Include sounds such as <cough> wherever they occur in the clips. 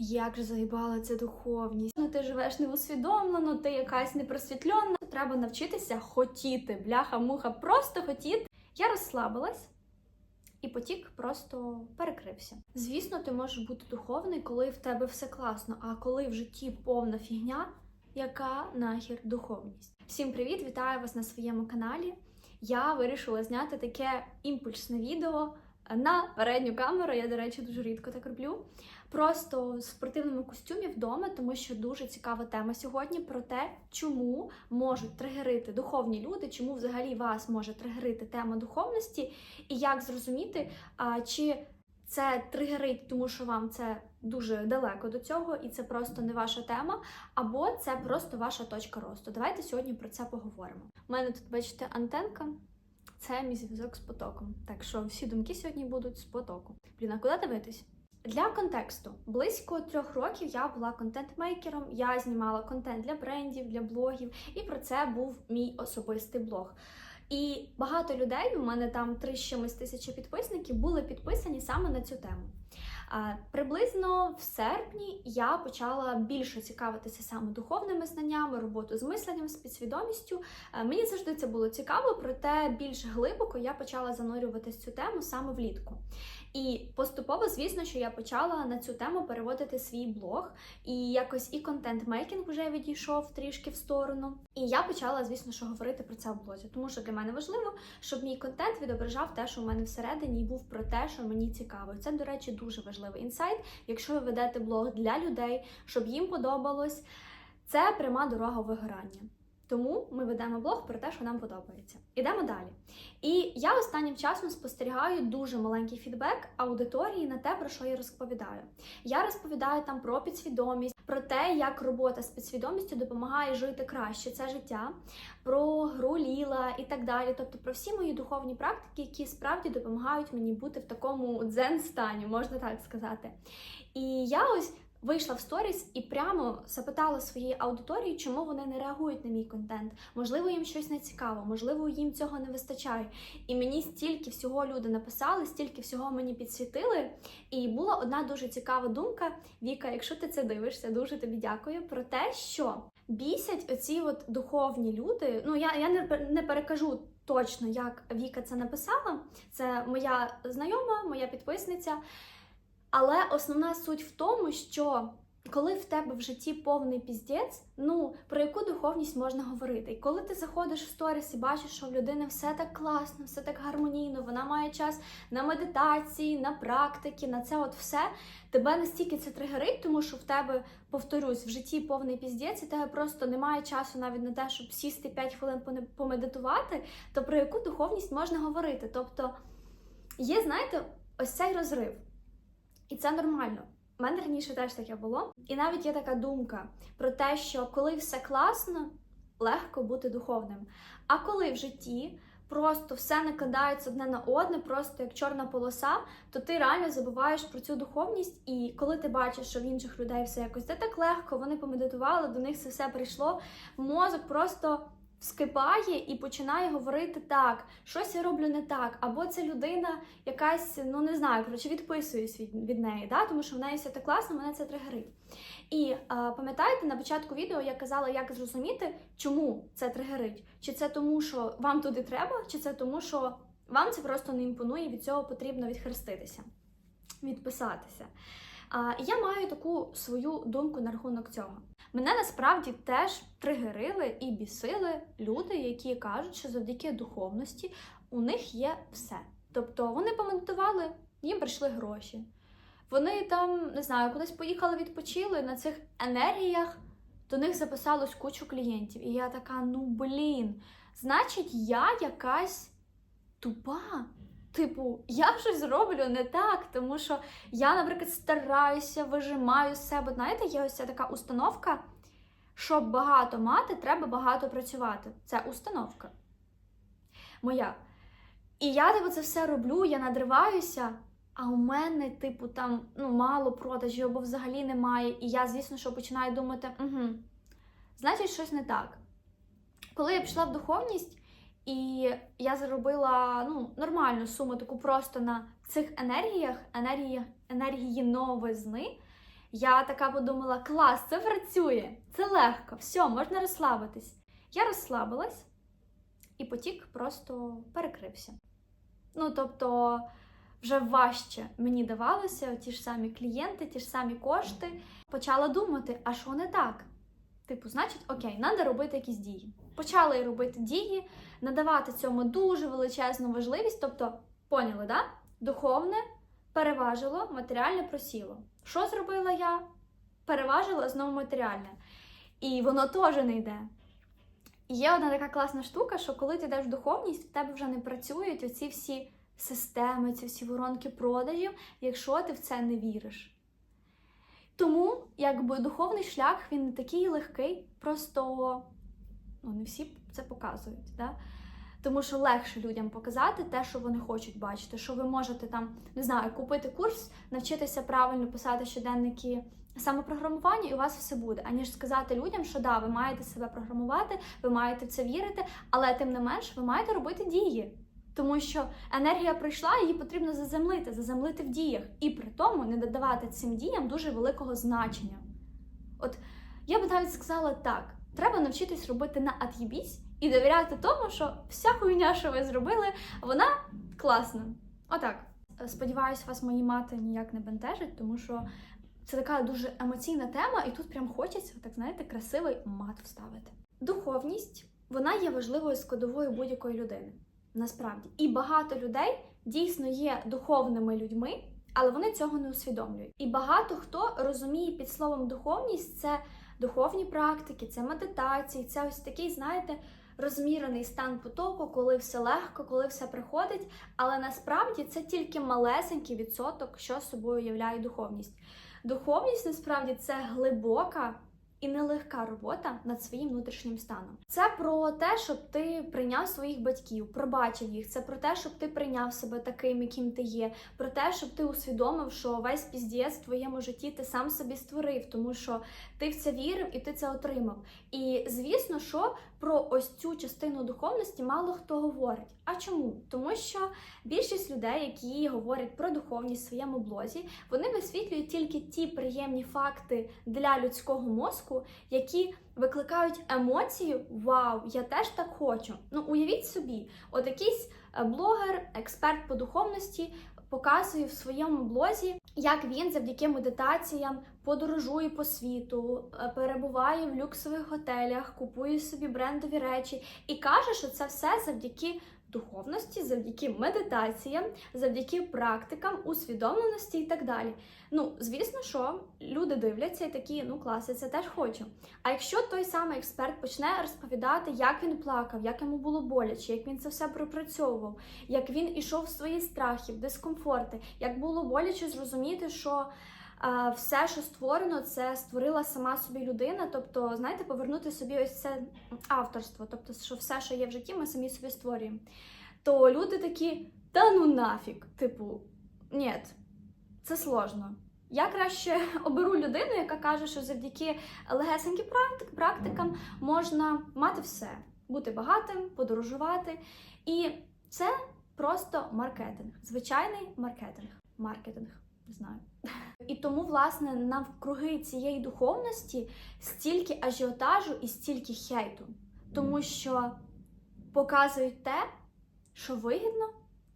Як же заїбала ця духовність? Ну ти живеш неусвідомлено, ти якась непросвітльона. Треба навчитися хотіти, бляха-муха, просто хотіти. Я розслабилась. І потік просто перекрився. Звісно, ти можеш бути духовний, коли в тебе все класно, а коли в житті повна фігня, яка нахер духовність. Всім привіт! Вітаю вас на своєму каналі. Я вирішила зняти таке імпульсне відео на передню камеру. Я, до речі, дуже рідко так роблю. Просто в спортивному костюмі вдома, тому що дуже цікава тема сьогодні про те, чому можуть тригерити духовні люди, чому взагалі вас може тригерити тема духовності, і як зрозуміти, чи це тригерить, тому що вам це дуже далеко до цього, і це просто не ваша тема, або це просто ваша точка росту. Давайте сьогодні про це поговоримо. У мене тут, бачите, антенка. Це мій зв'язок з потоком. Так що всі думки сьогодні будуть з потоку. Блін, а куди дивитись? Для контексту, близько трьох років я була контент-мейкером, я знімала контент для брендів, для блогів, і про це був мій особистий блог. І багато людей, у мене там три з чимось тисячі підписників, були підписані саме на цю тему. Приблизно в серпні я почала більше цікавитися саме духовними знаннями, роботу з мисленням, з підсвідомістю. Мені завжди це було цікаво, проте більш глибоко я почала занурюватися цю тему саме влітку. І поступово, звісно, що я почала на цю тему переводити свій блог, і якось і контент-мейкінг вже відійшов трішки в сторону. І я почала, звісно, що говорити про це в блозі, тому що для мене важливо, щоб мій контент відображав те, що в мене всередині, і був про те, що мені цікаво. Це, до речі, дуже важливий інсайт. Якщо ви ведете блог для людей, щоб їм подобалось, це пряма дорога вигорання. Тому ми ведемо блог про те, що нам подобається. Ідемо далі. І я останнім часом спостерігаю дуже маленький фідбек аудиторії на те, про що я розповідаю. Я розповідаю там про підсвідомість, про те, як робота з підсвідомістю допомагає жити краще це життя, про гру ліла і так далі. Тобто про всі мої духовні практики, які справді допомагають мені бути в такому дзен-стані, можна так сказати. І я ось. Вийшла в сторіс і прямо запитала своїй аудиторії, чому вони не реагують на мій контент. Можливо, їм щось не цікаво, можливо, їм цього не вистачає. І мені стільки всього люди написали, стільки всього мені підсвітили. І була одна дуже цікава думка. Віка, якщо ти це дивишся, дуже тобі дякую про те, що бісять оці от духовні люди. Ну я, я не, не перекажу. Точно, як Віка це написала, це моя знайома, моя підписниця. Але основна суть в тому, що коли в тебе в житті повний піздець, ну про яку духовність можна говорити? І коли ти заходиш в сторіс і бачиш, що в людини все так класно, все так гармонійно, вона має час на медитації, на практики, на це от все, тебе настільки це тригерить, тому що в тебе, повторюсь, в житті повний піздець, і тебе просто немає часу навіть на те, щоб сісти 5 хвилин помедитувати, то про яку духовність можна говорити? Тобто є, знаєте, ось цей розрив. І це нормально. У мене раніше теж таке було. І навіть є така думка про те, що коли все класно, легко бути духовним. А коли в житті просто все накладається одне на одне, просто як чорна полоса, то ти реально забуваєш про цю духовність. І коли ти бачиш, що в інших людей все якось де так легко, вони помедитували, до них це все прийшло, мозок просто вскипає і починає говорити так, щось я роблю не так, або це людина якась, ну не знаю, коротше, відписуюсь від, від неї, да? тому що в неї все так класно, мене це тригерить. І а, пам'ятаєте, на початку відео я казала, як зрозуміти, чому це тригерить? Чи це тому, що вам туди треба, чи це тому, що вам це просто не імпонує, від цього потрібно відхреститися, відписатися. Я маю таку свою думку на рахунок цього. Мене насправді теж тригерили і бісили люди, які кажуть, що завдяки духовності у них є все. Тобто вони помедитували, їм прийшли гроші. Вони там, не знаю, кудись поїхали, відпочили на цих енергіях, до них записалось кучу клієнтів. І я така: ну блін, значить, я якась тупа. Типу, я щось зроблю не так, тому що я, наприклад, стараюся, вижимаю себе. Знаєте, є ось ця така установка. Щоб багато мати, треба багато працювати. Це установка моя. І я типу, це все роблю, я надриваюся, а у мене, типу, там ну, мало продажів або взагалі немає. І я, звісно, що починаю думати, угу, значить, щось не так. Коли я пішла в духовність, і я заробила ну, нормальну суму, таку просто на цих енергіях, енергії, енергії новизни, Я така подумала: клас, це працює, це легко, все, можна розслабитись. Я розслабилась, і потік просто перекрився. Ну, тобто, вже важче мені давалося ті ж самі клієнти, ті ж самі кошти. Почала думати, а що не так? Типу, значить, окей, треба робити якісь дії. Почала я робити дії, надавати цьому дуже величезну важливість. Тобто, поняли, да? Духовне переважило, матеріальне просіло. Що зробила я? Переважила знову матеріальне. І воно теж не йде. І є одна така класна штука, що коли ти йдеш в духовність, в тебе вже не працюють оці всі системи, ці всі воронки продажів, якщо ти в це не віриш. Тому, якби духовний шлях він не такий легкий, просто ну, не всі це показують. Да? Тому що легше людям показати те, що вони хочуть бачити, що ви можете там, не знаю, купити курс, навчитися правильно писати щоденники самопрограмування, і у вас все буде, аніж сказати людям, що да, ви маєте себе програмувати, ви маєте в це вірити, але тим не менш ви маєте робити дії. Тому що енергія прийшла, її потрібно заземлити, заземлити в діях, і при тому не додавати цим діям дуже великого значення. От я би навіть сказала так: треба навчитись робити на от'єбісь і довіряти тому, що вся хуйня, що ви зробили, вона класна. Отак. Сподіваюсь, вас мої мати ніяк не бентежить, тому що це така дуже емоційна тема, і тут прям хочеться, так знаєте, красивий мат вставити. Духовність вона є важливою складовою будь-якої людини. Насправді, і багато людей дійсно є духовними людьми, але вони цього не усвідомлюють. І багато хто розуміє під словом духовність це духовні практики, це медитації, це ось такий, знаєте, розмірений стан потоку, коли все легко, коли все приходить. Але насправді це тільки малесенький відсоток, що собою являє духовність. Духовність насправді це глибока і нелегка робота над своїм внутрішнім станом. Це про те, щоб ти прийняв своїх батьків, пробачив їх. Це про те, щоб ти прийняв себе таким, яким ти є. Про те, щоб ти усвідомив, що весь піздєць в твоєму житті ти сам собі створив, тому що ти в це вірив і ти це отримав. І звісно, що про ось цю частину духовності мало хто говорить. А чому? Тому що більшість людей, які говорять про духовність в своєму блозі, вони висвітлюють тільки ті приємні факти для людського мозку, які викликають емоцію Вау, я теж так хочу. Ну, уявіть собі, от якийсь е, блогер, експерт по духовності. Показує в своєму блозі, як він завдяки медитаціям подорожує по світу, е, перебуває в люксових готелях, купує собі брендові речі і каже, що це все завдяки духовності, завдяки медитаціям, завдяки практикам, усвідомленості і так далі. Ну, звісно, що люди дивляться і такі, ну клас, я це теж хочу. А якщо той самий експерт почне розповідати, як він плакав, як йому було боляче, як він це все пропрацьовував, як він ішов в свої страхи, дискомфорти, як було боляче зрозуміти, що. Все, що створено, це створила сама собі людина. Тобто, знаєте, повернути собі ось це авторство. Тобто, що все, що є в житті, ми самі собі створюємо. То люди такі, та ну нафіг, типу, ні, це сложно. Я краще <laughs> оберу людину, яка каже, що завдяки легесеньким практик, практикам можна мати все, бути багатим, подорожувати. І це просто маркетинг, звичайний маркетинг. Маркетинг, не знаю. <laughs> Тому, власне, навкруги цієї духовності стільки ажіотажу і стільки хейту, тому що показують те, що вигідно,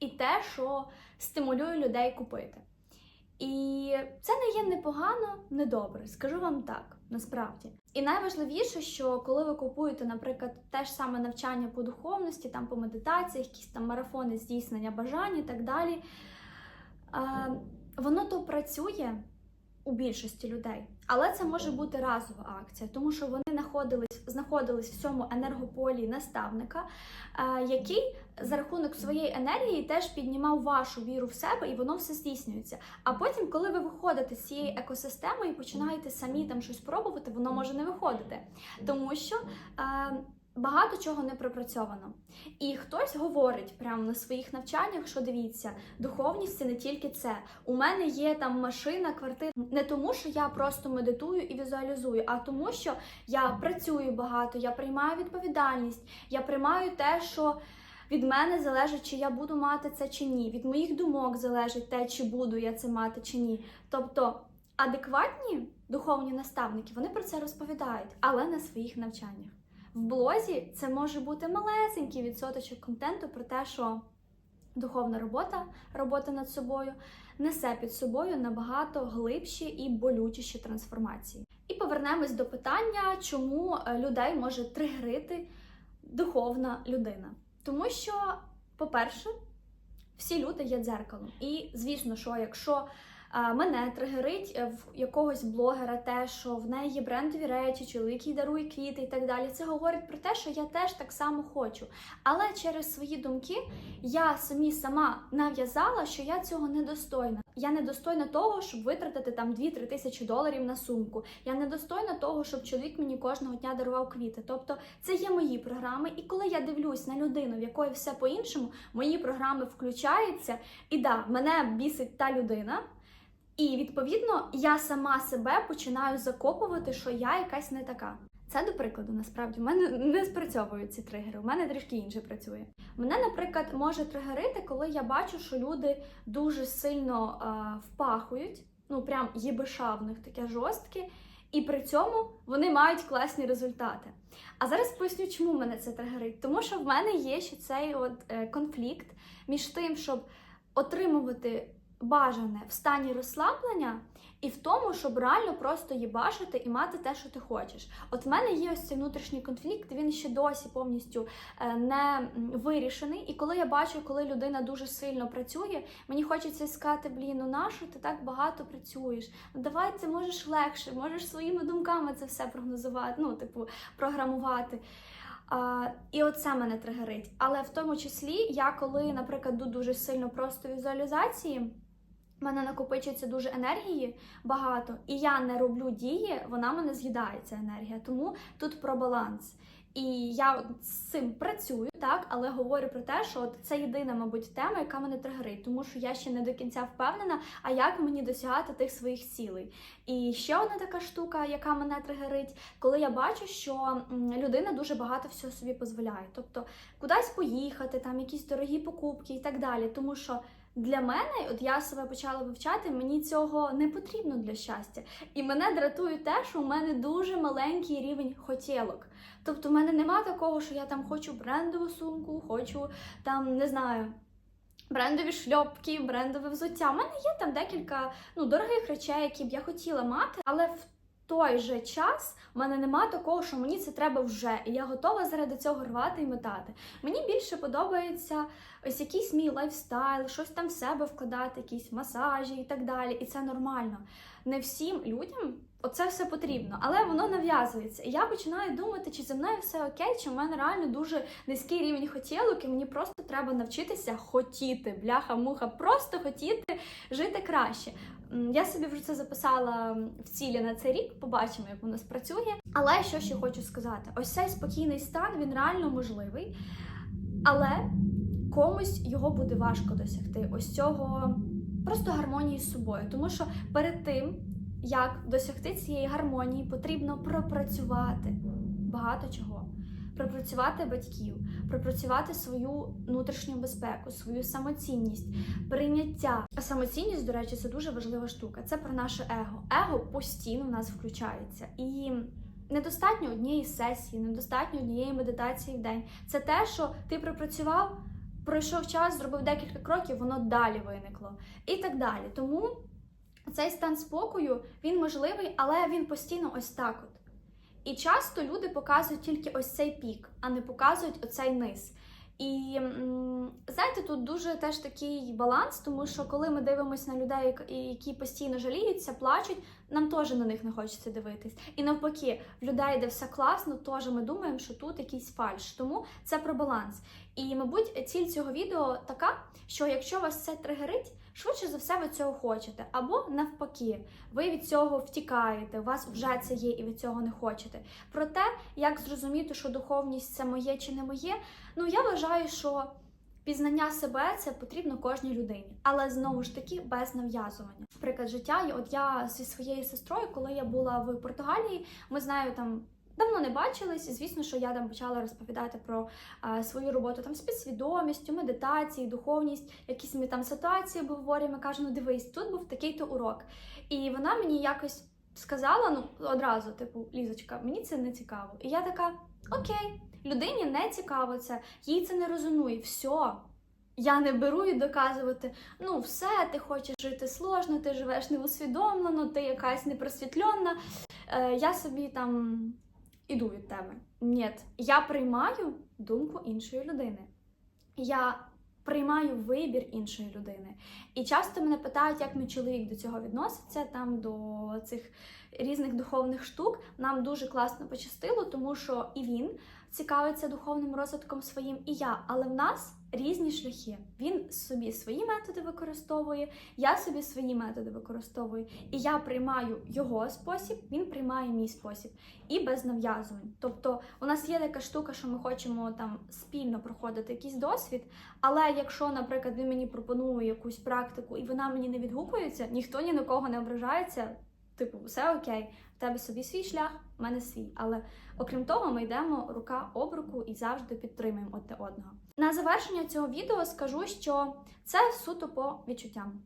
і те, що стимулює людей купити. І це не є непогано, не добре, скажу вам так, насправді. І найважливіше, що коли ви купуєте, наприклад, те ж саме навчання по духовності, там по медитації, якісь там марафони здійснення бажань і так далі, воно то працює у більшості людей, але це може бути разова акція, тому що вони знаходились, знаходились в цьому енергополі наставника, який за рахунок своєї енергії теж піднімав вашу віру в себе, і воно все здійснюється. А потім, коли ви виходите з цієї екосистеми і починаєте самі там щось пробувати, воно може не виходити, тому що. Багато чого не пропрацьовано. І хтось говорить прямо на своїх навчаннях, що дивіться, духовність це не тільки це. У мене є там машина, квартира. Не тому, що я просто медитую і візуалізую, а тому, що я працюю багато, я приймаю відповідальність, я приймаю те, що від мене залежить, чи я буду мати це чи ні. Від моїх думок залежить те, чи буду я це мати чи ні. Тобто Адекватні духовні наставники вони про це розповідають, але на своїх навчаннях. В блозі це може бути малесенький відсоточок контенту про те, що духовна робота, робота над собою несе під собою набагато глибші і болючіші трансформації. І повернемось до питання, чому е, людей може тригерити духовна людина. Тому що, по-перше, всі люди є дзеркалом. І звісно, що якщо мене тригерить е, в якогось блогера те, що в неї є брендові речі, чоловік їй дарує квіти і так далі, це говорить про те, що я теж так само хочу. Але через свої думки я самі сама нав'язала, що я цього недостойна. Я недостойна того, щоб витратити там 2-3 тисячі доларів на сумку. Я недостойна того, щоб чоловік мені кожного дня дарував квіти. Тобто це є мої програми. І коли я дивлюсь на людину, в якої все по-іншому, мої програми включаються. І да, мене бісить та людина. І відповідно я сама себе починаю закопувати, що я якась не така. Це до прикладу, насправді в мене не спрацьовують ці тригери. У мене трішки інше працює. Мене, наприклад, може тригерити, коли я бачу, що люди дуже сильно а, впахують, ну прям єбиша в них таке жорстке, і при цьому вони мають класні результати. А зараз поясню, чому мене це тригерить. Тому що в мене є ще цей от е, конфлікт між тим, щоб отримувати бажане в стані розслаблення. І в тому, щоб реально просто їбашити і мати те, що ти хочеш. От в мене є ось цей внутрішній конфлікт, він ще досі повністю е, не вирішений. І коли я бачу, коли людина дуже сильно працює, мені хочеться сказати, блін, ну нащо ти так багато працюєш? Ну давай це можеш легше, можеш своїми думками це все прогнозувати, ну, типу, програмувати. А, і оце мене тригерить. Але в тому числі я, коли, наприклад, йду дуже сильно просто візуалізації. Мене накопичується дуже енергії багато, і я не роблю дії, вона мене з'їдає ця енергія. Тому тут про баланс. І я з цим працюю, так, але говорю про те, що от це єдина, мабуть, тема, яка мене тригерить, тому що я ще не до кінця впевнена, а як мені досягати тих своїх цілей. І ще одна така штука, яка мене тригерить, коли я бачу, що людина дуже багато всього собі дозволяє. Тобто кудись поїхати, там якісь дорогі покупки і так далі. Тому що для мене, от я себе почала вивчати, мені цього не потрібно для щастя. І мене дратує те, що у мене дуже маленький рівень хотілок. Тобто, в мене нема такого, що я там хочу брендову сумку, хочу там, не знаю. Брендові шльопки, брендове взуття. У мене є там декілька ну, дорогих речей, які б я хотіла мати, але в той же час в мене нема такого, що мені це треба вже, і я готова заради цього рвати і метати. Мені більше подобається ось якийсь мій лайфстайл, щось там в себе вкладати, якісь масажі і так далі. І це нормально. Не всім людям оце все потрібно, але воно нав'язується. І я починаю думати, чи зі мною все окей, чи в мене реально дуже низький рівень хотілок, і мені просто треба навчитися хотіти, бляха-муха, просто хотіти жити краще. Я собі вже це записала в цілі на цей рік, побачимо, як воно спрацює. Але що ще хочу сказати: ось цей спокійний стан він реально можливий, але комусь його буде важко досягти. Ось цього просто гармонії з собою. Тому що перед тим, як досягти цієї гармонії, потрібно пропрацювати багато чого. Пропрацювати батьків, пропрацювати свою внутрішню безпеку, свою самоцінність, прийняття. А самоцінність, до речі, це дуже важлива штука. Це про наше его. Его постійно в нас включається. І недостатньо однієї сесії, недостатньо однієї медитації в день. Це те, що ти пропрацював, пройшов час, зробив декілька кроків, воно далі виникло. І так далі. Тому цей стан спокою він можливий, але він постійно ось так от. І часто люди показують тільки ось цей пік, а не показують оцей низ. І знаєте, тут дуже теж такий баланс, тому що коли ми дивимося на людей, які постійно жаліються, плачуть, нам теж на них не хочеться дивитись. І навпаки, в людей, де все класно, теж ми думаємо, що тут якийсь фальш. Тому це про баланс. І, мабуть, ціль цього відео така, що якщо вас це тригерить, швидше за все ви цього хочете. Або навпаки, ви від цього втікаєте, у вас вже це є і ви цього не хочете. Про те, як зрозуміти, що духовність це моє чи не моє, ну я вважаю, що пізнання себе це потрібно кожній людині, але знову ж таки без нав'язування. Наприклад, життя, от я зі своєю сестрою, коли я була в Португалії, ми з нею там Давно не бачились, звісно, що я там почала розповідати про а, свою роботу там з підсвідомістю, медитації, духовність, якісь ми там ситуації обговорюємо. Кажу, ну дивись, тут був такий-то урок. І вона мені якось сказала, ну одразу, типу, Лізочка, мені це не цікаво. І я така, окей, людині не цікаво це, їй це не резонує. Все. Я не беру і доказувати, ну все, ти хочеш жити сложно, ти живеш неусвідомлено, ти якась непросвітлена. Е, я собі там іду від теми. Ні, я приймаю думку іншої людини. Я приймаю вибір іншої людини. І часто мене питають, як мій чоловік до цього відноситься, там до цих різних духовних штук. Нам дуже класно пощастило, тому що і він цікавиться духовним розвитком своїм, і я. Але в нас різні шляхи. Він собі свої методи використовує, я собі свої методи використовую. І я приймаю його спосіб, він приймає мій спосіб. І без нав'язувань. Тобто, у нас є така штука, що ми хочемо там спільно проходити якийсь досвід. Але якщо, наприклад, він мені пропонує якусь практику і вона мені не відгукується, ніхто ні на кого не ображається. Типу, все окей, в тебе собі свій шлях, в мене свій. Але окрім того, ми йдемо рука об руку і завжди підтримуємо одне одного. На завершення цього відео скажу, що це суто по відчуттям.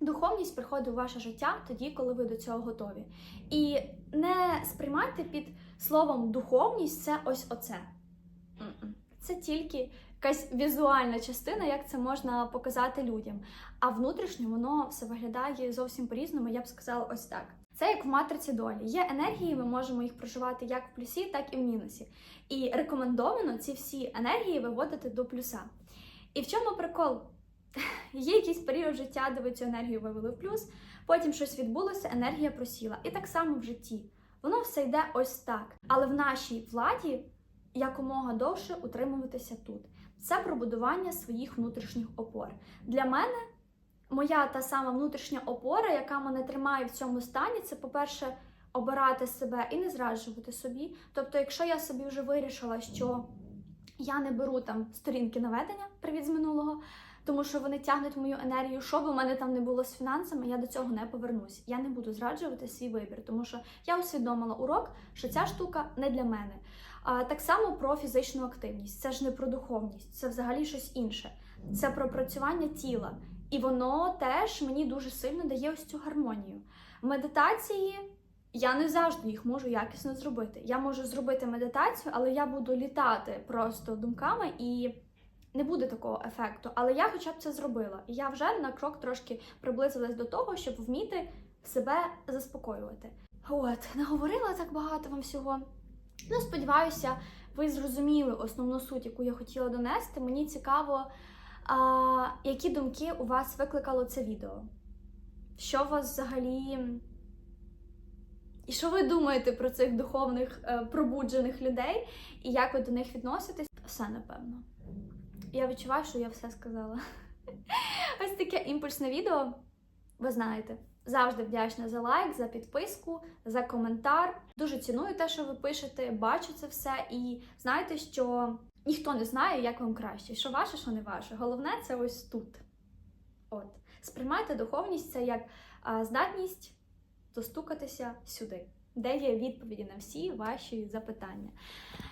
Духовність приходить у ваше життя тоді, коли ви до цього готові. І не сприймайте під словом духовність це ось оце. Це тільки якась візуальна частина, як це можна показати людям. А внутрішньо воно все виглядає зовсім по-різному, я б сказала ось так. Це як в матриці долі. Є енергії, ми можемо їх проживати як в плюсі, так і в мінусі. І рекомендовано ці всі енергії виводити до плюса. І в чому прикол? <laughs> Є якийсь період життя, де ви цю енергію вивели в плюс, потім щось відбулося, енергія просіла. І так само в житті. Воно все йде ось так. Але в нашій владі якомога довше утримуватися тут. Це пробудування своїх внутрішніх опор. Для мене моя та сама внутрішня опора, яка мене тримає в цьому стані, це, по-перше, обирати себе і не зраджувати собі. Тобто, якщо я собі вже вирішила, що я не беру там сторінки наведення, привіт з минулого, тому що вони тягнуть мою енергію, що б у мене там не було з фінансами, я до цього не повернусь. Я не буду зраджувати свій вибір, тому що я усвідомила урок, що ця штука не для мене. А так само про фізичну активність. Це ж не про духовність, це взагалі щось інше. Це про працювання тіла. І воно теж мені дуже сильно дає ось цю гармонію. Медитації я не завжди їх можу якісно зробити. Я можу зробити медитацію, але я буду літати просто думками і не буде такого ефекту. Але я хоча б це зробила. І я вже на крок трошки приблизилась до того, щоб вміти себе заспокоювати. От, наговорила так багато вам всього. Ну, сподіваюся, ви зрозуміли основну суть, яку я хотіла донести. Мені цікаво, а, які думки у вас викликало це відео. Що вас взагалі. І що ви думаєте про цих духовних е, пробуджених людей, і як ви до них відноситесь? Все напевно. Я відчуваю, що я все сказала. <laughs> Ось таке імпульсне відео. Ви знаєте, завжди вдячна за лайк, за підписку, за коментар. Дуже ціную те, що ви пишете, бачу це все. І знаєте, що ніхто не знає, як вам краще, що ваше, що не ваше. Головне це ось тут. От. Сприймайте духовність це як здатність достукатися сюди, де є відповіді на всі ваші запитання.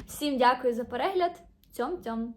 Всім дякую за перегляд. Цьом-цьом!